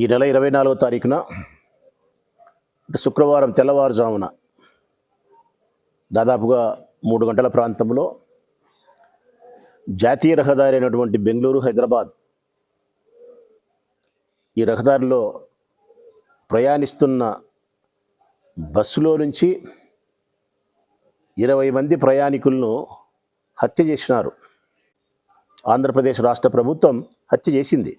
ఈ నెల ఇరవై నాలుగో తారీఖున శుక్రవారం తెల్లవారుజామున దాదాపుగా మూడు గంటల ప్రాంతంలో జాతీయ రహదారి అయినటువంటి బెంగళూరు హైదరాబాద్ ఈ రహదారిలో ప్రయాణిస్తున్న బస్సులో నుంచి ఇరవై మంది ప్రయాణికులను హత్య చేసినారు. ఆంధ్రప్రదేశ్ రాష్ట్ర ప్రభుత్వం హత్య చేసింది.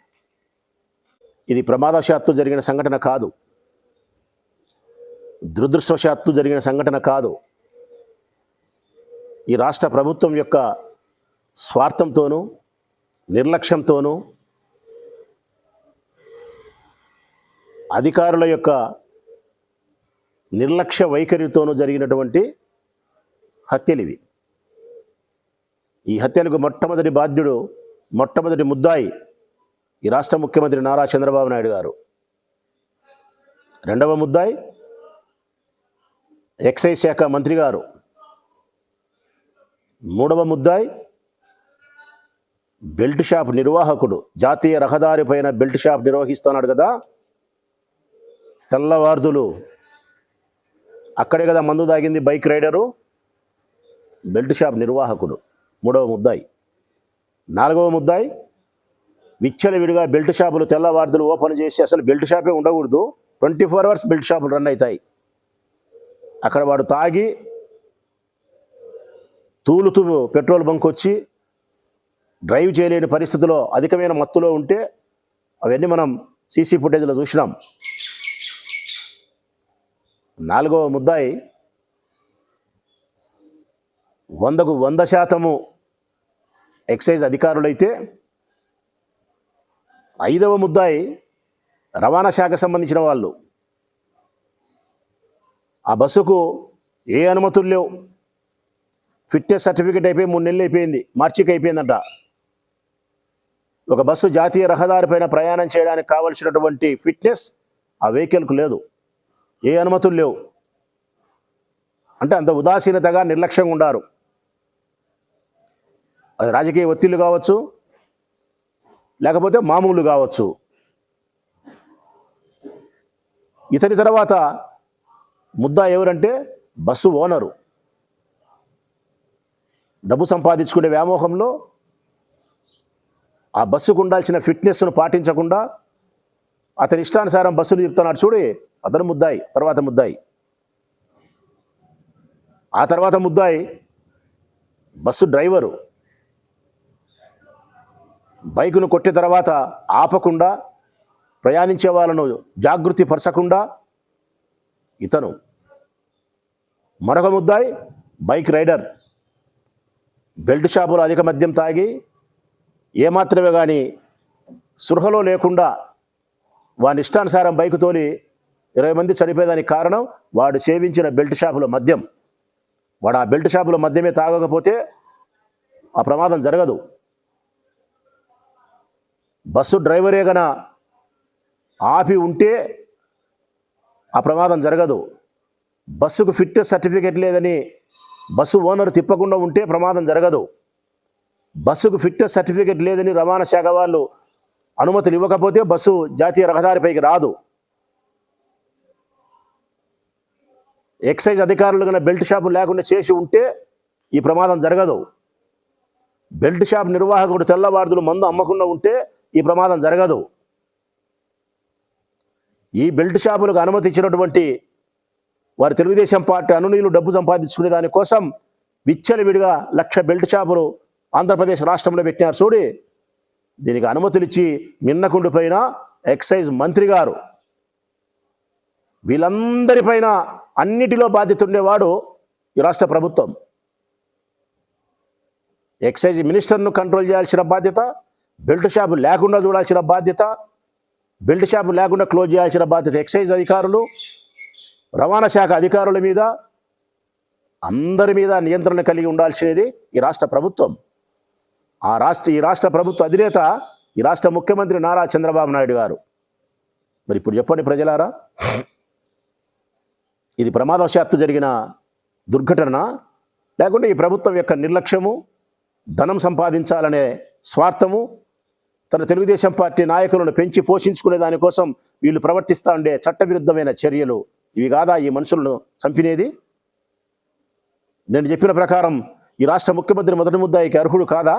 ఇది ప్రమాదవశాత్తు జరిగిన సంఘటన కాదు. దురదృష్టవశాత్తు జరిగిన సంఘటన కాదు. ఈ రాష్ట్ర ప్రభుత్వం యొక్క స్వార్థంతోనూ నిర్లక్ష్యంతోనూ అధికారుల యొక్క నిర్లక్ష్య వైఖరితోనూ జరిగినటువంటి హత్యలు ఇవి ఈ హత్యలకు మొట్టమొదటి బాధ్యుడు మొట్టమొదటి ముద్దాయి ఈ రాష్ట్ర ముఖ్యమంత్రి నారా చంద్రబాబు నాయుడు గారు. రెండవ ముద్దాయి ఎక్సైజ్ శాఖ మంత్రి గారు. మూడవ ముద్దాయి బెల్ట్ షాప్ నిర్వాహకుడు జాతీయ రహదారి పైన బెల్ట్ షాప్ నిర్వహిస్తున్నాడు కదా. తెల్లవార్దులు అక్కడే కదా మందు తాగింది బైక్ రైడరు బెల్ట్ షాప్ నిర్వాహకుడు. మూడవ ముద్దాయి నాలుగవ ముద్దాయి విచ్చలవిడిగా బెల్ట్ షాపులు తెల్లవార్దులు ఓపెన్ చేసి అసలు బెల్ట్ షాపే ఉండకూడదు. ట్వంటీ ఫోర్ అవర్స్ బెల్ట్ షాపులు రన్ అవుతాయి. అక్కడ వాడు తాగి తూలుతూ పెట్రోల్ బంక్ వచ్చి డ్రైవ్ చేయలేని పరిస్థితిలో అధికమైన మత్తులో ఉంటే అవన్నీ మనం సీసీ ఫుటేజ్లో చూసినాం. నాలుగవ ముద్దాయి వందకు వంద శాతము ఎక్సైజ్ అధికారులైతే ఐదవ ముద్దాయి రవాణా శాఖ సంబంధించిన వాళ్ళు. ఆ బస్సుకు ఏ అనుమతులు లేవు. ఫిట్నెస్ సర్టిఫికేట్ అయిపోయి మూడు నెలలు అయిపోయింది. మార్చికి అయిపోయిందంట. ఒక బస్సు జాతీయ రహదారి పైన ప్రయాణం చేయడానికి కావలసినటువంటి ఫిట్నెస్ ఆ వెహికల్కు లేదు. ఏ అనుమతులు లేవు. అంటే అంత ఉదాసీనతగా నిర్లక్ష్యంగా ఉండారు. అది రాజకీయ ఒత్తిళ్ళు కావచ్చు లేకపోతే మామూలు కావచ్చు. ఇతని తర్వాత ముద్దా ఎవరంటే బస్సు ఓనరు. డబ్బు సంపాదించుకునే వ్యామోహంలో ఆ బస్సుకు ఉండాల్సిన ఫిట్నెస్ను పాటించకుండా అతని ఇష్టానుసారం బస్సులు చెప్తున్నాడు చూడి అతను ముద్దాయి తర్వాత ముద్దాయి. ఆ తర్వాత ముద్దాయి బస్సు డ్రైవరు. బైకును కొట్టిన తర్వాత ఆపకుండా ప్రయాణించే వాళ్ళను జాగృతి పరచకుండా ఇతను మరొక ముద్దాయి బైక్ రైడర్. బెల్ట్ షాపులో అధిక మద్యం తాగి ఏమాత్రమే కానీ సృహలో లేకుండా వాని ఇష్టానుసారం బైక్ తోలి ఇరవై మంది చనిపోయేదానికి కారణం వాడు సేవించిన బెల్ట్ షాపుల మద్యం. వాడు ఆ బెల్ట్ షాపుల మద్యమే తాగకపోతే ఆ ప్రమాదం జరగదు. బస్సు డ్రైవరే గన ఆపి ఉంటే ఆ ప్రమాదం జరగదు. బస్సుకు ఫిట్నెస్ సర్టిఫికెట్ లేదని బస్సు ఓనర్ తిప్పకుండా ఉంటే ప్రమాదం జరగదు. బస్సుకు ఫిట్నెస్ సర్టిఫికెట్ లేదని రవాణా శాఖ వాళ్ళు అనుమతులు ఇవ్వకపోతే బస్సు జాతీయ రహదారిపైకి రాదు. ఎక్సైజ్ అధికారులు కన్నా బెల్ట్ షాపు లేకుండా చేసి ఉంటే ఈ ప్రమాదం జరగదు. బెల్ట్ షాప్ నిర్వాహకుడు తెల్లవారుదులు మందు అమ్మకుండా ఉంటే ఈ ప్రమాదం జరగదు. ఈ బెల్ట్ షాపులకు అనుమతి ఇచ్చినటువంటి వారి తెలుగుదేశం పార్టీ అనునీయులు డబ్బు సంపాదించుకునే దానికోసం విచ్చలవిడిగా లక్ష బెల్ట్ షాపులు ఆంధ్రప్రదేశ్ రాష్ట్రంలో పెట్టినారు. చూడి దీనికి అనుమతులు ఇచ్చి మిన్నకుండిపోయిన ఎక్సైజ్ మంత్రి గారు. వీళ్ళందరిపైన అన్నిటిలో బాధ్యత ఉండేవాడు ఈ రాష్ట్ర ప్రభుత్వం. ఎక్సైజ్ మినిస్టర్ను కంట్రోల్ చేయాల్సిన బాధ్యత బెల్ట్ షాపు లేకుండా చూడాల్సిన బాధ్యత బెల్ట్ షాపు లేకుండా క్లోజ్ చేయాల్సిన బాధ్యత ఎక్సైజ్ అధికారులు రవాణా శాఖ అధికారుల మీద అందరి మీద నియంత్రణ కలిగి ఉండాల్సినది ఈ రాష్ట్ర ప్రభుత్వం. ఆ రాష్ట్ర ఈ రాష్ట్ర ప్రభుత్వ అధినేత ఈ రాష్ట్ర ముఖ్యమంత్రి నారా చంద్రబాబు నాయుడు గారు. మరి ఇప్పుడు చెప్పండి ప్రజలారా. ఇది ప్రమాదవశాత్తు జరిగిన దుర్ఘటన లేకుంటే ఈ ప్రభుత్వం యొక్క నిర్లక్ష్యము ధనం సంపాదించాలనే స్వార్థము తన తెలుగుదేశం పార్టీ నాయకులను పెంచి పోషించుకునే దానికోసం వీళ్ళు ప్రవర్తిస్తూ ఉండే చట్టవిరుద్ధమైన చర్యలు. ఇవి కాదా ఈ మనుషులను చంపినేది? నేను చెప్పిన ప్రకారం ఈ రాష్ట్ర ముఖ్యమంత్రి మొదటి ముద్దాయికి అర్హుడు కాదా?